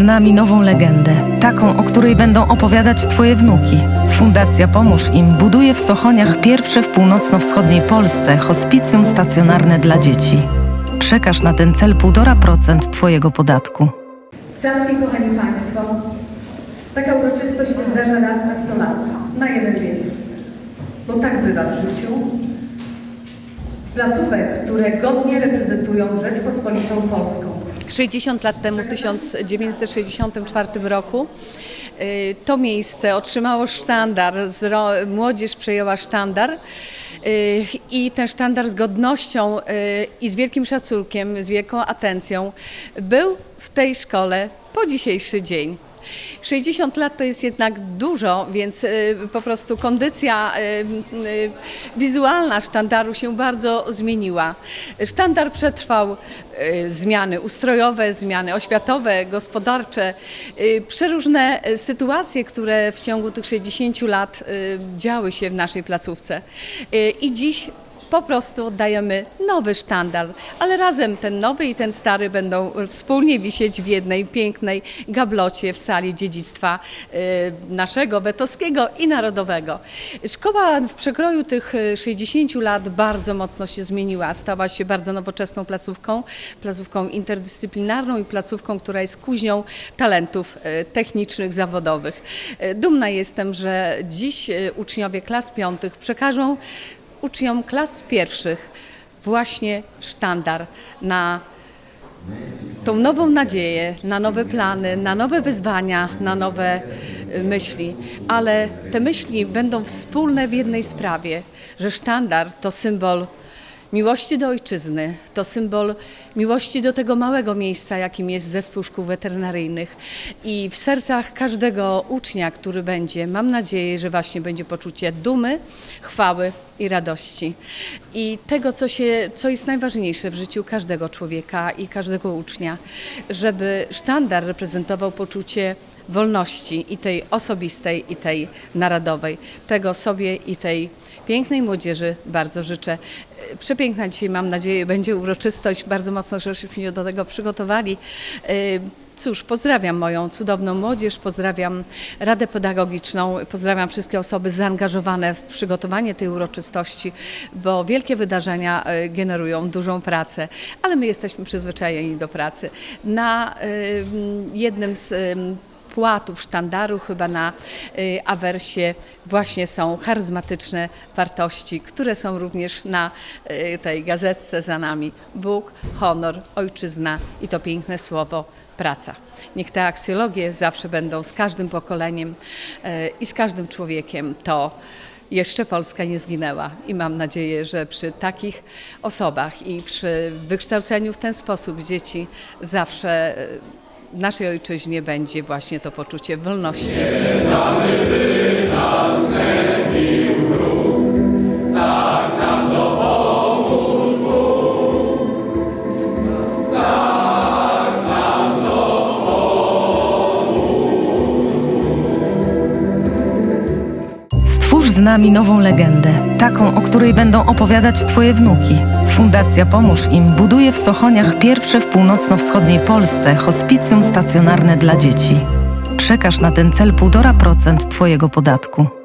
z nami nową legendę, taką, o której będą opowiadać Twoje wnuki. Fundacja Pomóż im buduje w Sochoniach pierwsze w północno-wschodniej Polsce hospicjum stacjonarne dla dzieci. Przekaż na ten cel 1,5% Twojego podatku. Zacni, kochani Państwo, taka uroczystość się zdarza raz na 100 lat, na jeden wiek. Bo tak bywa w życiu. Placówek, które godnie reprezentują Rzeczpospolitą Polską. 60 lat temu, w 1964 roku, y, to miejsce otrzymało sztandar, młodzież przejęła sztandar. y, I ten sztandar z godnością y, i z wielkim szacunkiem, z wielką atencją był w tej szkole po dzisiejszy dzień. 60 lat to jest jednak dużo, więc y, po prostu kondycja y, y, wizualna sztandaru się bardzo zmieniła. Sztandar przetrwał zmiany ustrojowe, zmiany oświatowe, gospodarcze, przeróżne sytuacje, które w ciągu tych 60 lat działy się w naszej placówce. I dziś po prostu oddajemy nowy sztandar, ale razem ten nowy i ten stary będą wspólnie wisieć w jednej pięknej gablocie w sali dziedzictwa y, naszego, wetowskiego i narodowego. Szkoła w przekroju tych y, 60 lat bardzo mocno się zmieniła. Stała się bardzo nowoczesną placówką, placówką interdyscyplinarną i placówką, która jest kuźnią talentów y, technicznych, zawodowych. Y, Dumna jestem, że dziś y, uczniowie klas piątych przekażą uczniom klas pierwszych właśnie sztandar na tą nową nadzieję, na nowe plany, na nowe wyzwania, na nowe y, myśli. Ale te myśli będą wspólne w jednej sprawie, że sztandar to symbol miłości do ojczyzny, to symbol miłości do tego małego miejsca, jakim jest zespół szkół weterynaryjnych. I w sercach każdego ucznia, który będzie, mam nadzieję, że właśnie będzie poczucie dumy, chwały i radości. I tego, co, się, co jest najważniejsze w życiu każdego człowieka i każdego ucznia, żeby sztandar reprezentował poczucie wolności i tej osobistej, i tej narodowej. Tego sobie i tej pięknej młodzieży bardzo życzę. E, Przepiękna dzisiaj, mam nadzieję, będzie uroczystość. Bardzo mocno żeśmy do tego przygotowali. E, Cóż, pozdrawiam moją cudowną młodzież, pozdrawiam Radę Pedagogiczną, pozdrawiam wszystkie osoby zaangażowane w przygotowanie tej uroczystości, bo wielkie wydarzenia e, generują dużą pracę, ale my jesteśmy przyzwyczajeni do pracy. Na jednym z płatów sztandaru, chyba na y, awersie właśnie są charyzmatyczne wartości, które są również na y, tej gazetce za nami. Bóg, honor, ojczyzna i to piękne słowo praca. Niech te aksjologie zawsze będą z każdym pokoleniem y, i z każdym człowiekiem to jeszcze Polska nie zginęła i mam nadzieję, że przy takich osobach i przy wykształceniu w ten sposób dzieci zawsze w naszej ojczyźnie będzie właśnie to poczucie wolności nami nową legendę, taką, o której będą opowiadać Twoje wnuki. Fundacja Pomóż im buduje w Sochoniach pierwsze w północno-wschodniej Polsce hospicjum stacjonarne dla dzieci. Przekaż na ten cel 1,5% Twojego podatku.